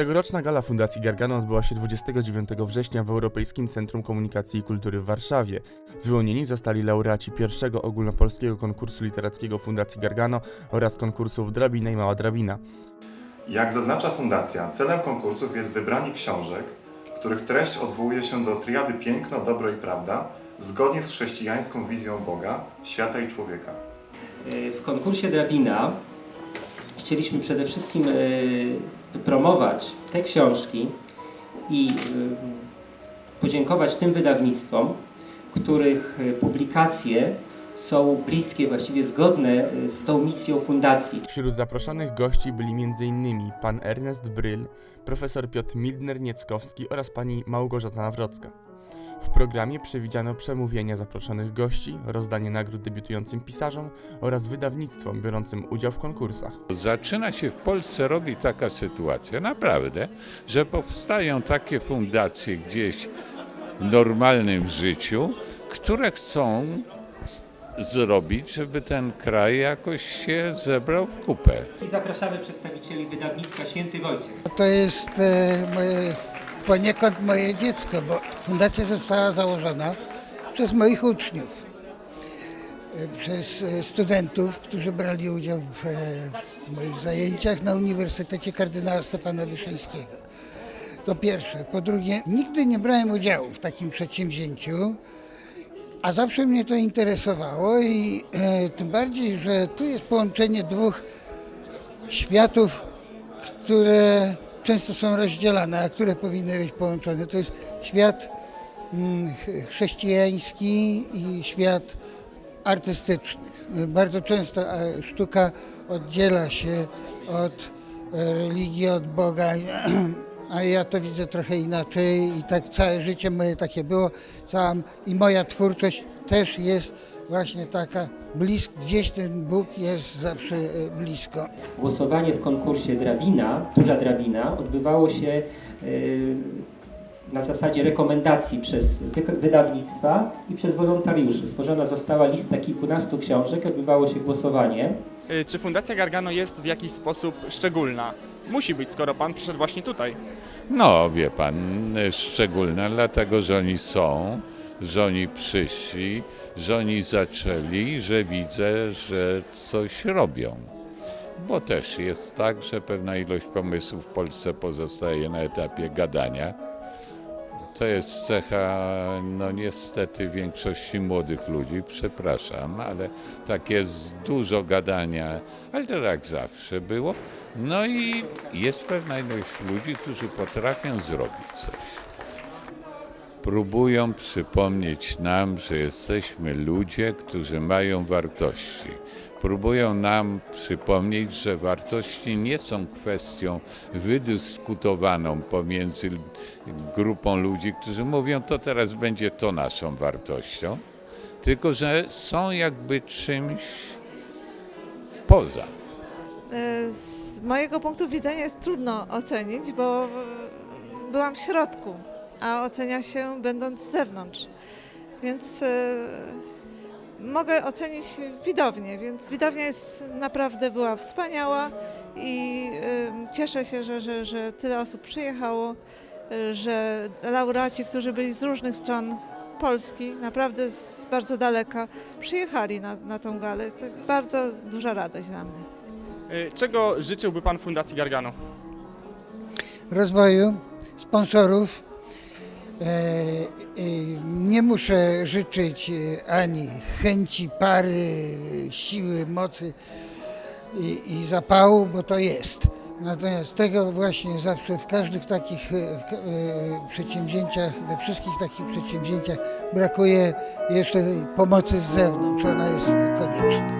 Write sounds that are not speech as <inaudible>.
Tegoroczna gala Fundacji Gargano odbyła się 29 września w Europejskim Centrum Komunikacji i Kultury w Warszawie. Wyłonieni zostali laureaci pierwszego ogólnopolskiego konkursu literackiego Fundacji Gargano oraz konkursów Drabina i Mała Drabina. Jak zaznacza Fundacja, celem konkursów jest wybranie książek, których treść odwołuje się do triady piękno, dobro i prawda, zgodnie z chrześcijańską wizją Boga, świata i człowieka. W konkursie Drabina chcieliśmy przede wszystkim e, wypromować te książki i e, podziękować tym wydawnictwom, których e, publikacje są bliskie, właściwie zgodne e, z tą misją fundacji. Wśród zaproszonych gości byli m.in. pan Ernest Bryl, profesor Piotr Mildner-Nieckowski oraz pani Małgorzata Nawrocka. W programie przewidziano przemówienia zaproszonych gości, rozdanie nagród debiutującym pisarzom oraz wydawnictwom biorącym udział w konkursach. Zaczyna się w Polsce robić taka sytuacja, naprawdę, że powstają takie fundacje gdzieś w normalnym życiu, które chcą zrobić, żeby ten kraj jakoś się zebrał w kupę. I zapraszamy przedstawicieli wydawnictwa Święty Wojciech. To jest e, moje, poniekąd moje dziecko, bo fundacja została założona przez moich uczniów, e, przez e, studentów, którzy brali udział w, e, w moich zajęciach na Uniwersytecie Kardynała Stefana Wyszyńskiego. To pierwsze. Po drugie, nigdy nie brałem udziału w takim przedsięwzięciu, a zawsze mnie to interesowało i e, tym bardziej, że tu jest połączenie dwóch światów, które często są rozdzielane, a które powinny być połączone. To jest świat mm, ch- chrześcijański i świat artystyczny. Bardzo często e, sztuka oddziela się od e, religii, od Boga, <clears throat> a ja to widzę trochę inaczej i tak całe życie moje takie było. Cała, I moja twórczość też jest właśnie taka blisko, gdzieś ten Bóg jest zawsze e, blisko. Głosowanie w konkursie Drabina, Duża Drabina, odbywało się y, na zasadzie rekomendacji przez wy- wydawnictwa i przez wolontariuszy. Stworzona została lista kilkunastu książek, odbywało się głosowanie. Y, Czy Fundacja Gargano jest w jakiś sposób szczególna? Musi być, skoro pan przyszedł właśnie tutaj. No, wie pan, szczególne dlatego, że oni są, że oni przyszli, że oni zaczęli, że widzę, że coś robią. Bo też jest tak, że pewna ilość pomysłów w Polsce pozostaje na etapie gadania. To jest cecha, no niestety, większości młodych ludzi, przepraszam, ale tak jest dużo gadania, ale to jak zawsze było. No i jest pewna ilość ludzi, którzy potrafią zrobić coś. Próbują przypomnieć nam, że jesteśmy ludzie, którzy mają wartości. Próbują nam przypomnieć, że wartości nie są kwestią wydyskutowaną pomiędzy grupą ludzi, którzy mówią, to teraz będzie to naszą wartością, tylko że są jakby czymś poza. E, Z mojego punktu widzenia jest trudno ocenić, bo byłam w środku, a ocenia się będąc z zewnątrz. Więc e, mogę ocenić widownię, więc widownia jest naprawdę była wspaniała i e, cieszę się, że, że, że tyle osób przyjechało, e, że laureaci, którzy byli z różnych stron Polski, naprawdę z bardzo daleka, przyjechali na, na tą galę. To bardzo duża radość dla mnie. Y, Czego życzyłby pan Fundacji Gargano? rozwoju, sponsorów. E, e, Nie muszę życzyć e, ani chęci, pary, siły, mocy i, i zapału, bo to jest. Natomiast tego właśnie zawsze w każdych takich przedsięwzięciach, we wszystkich takich przedsięwzięciach brakuje jeszcze pomocy z zewnątrz. Ona jest konieczna.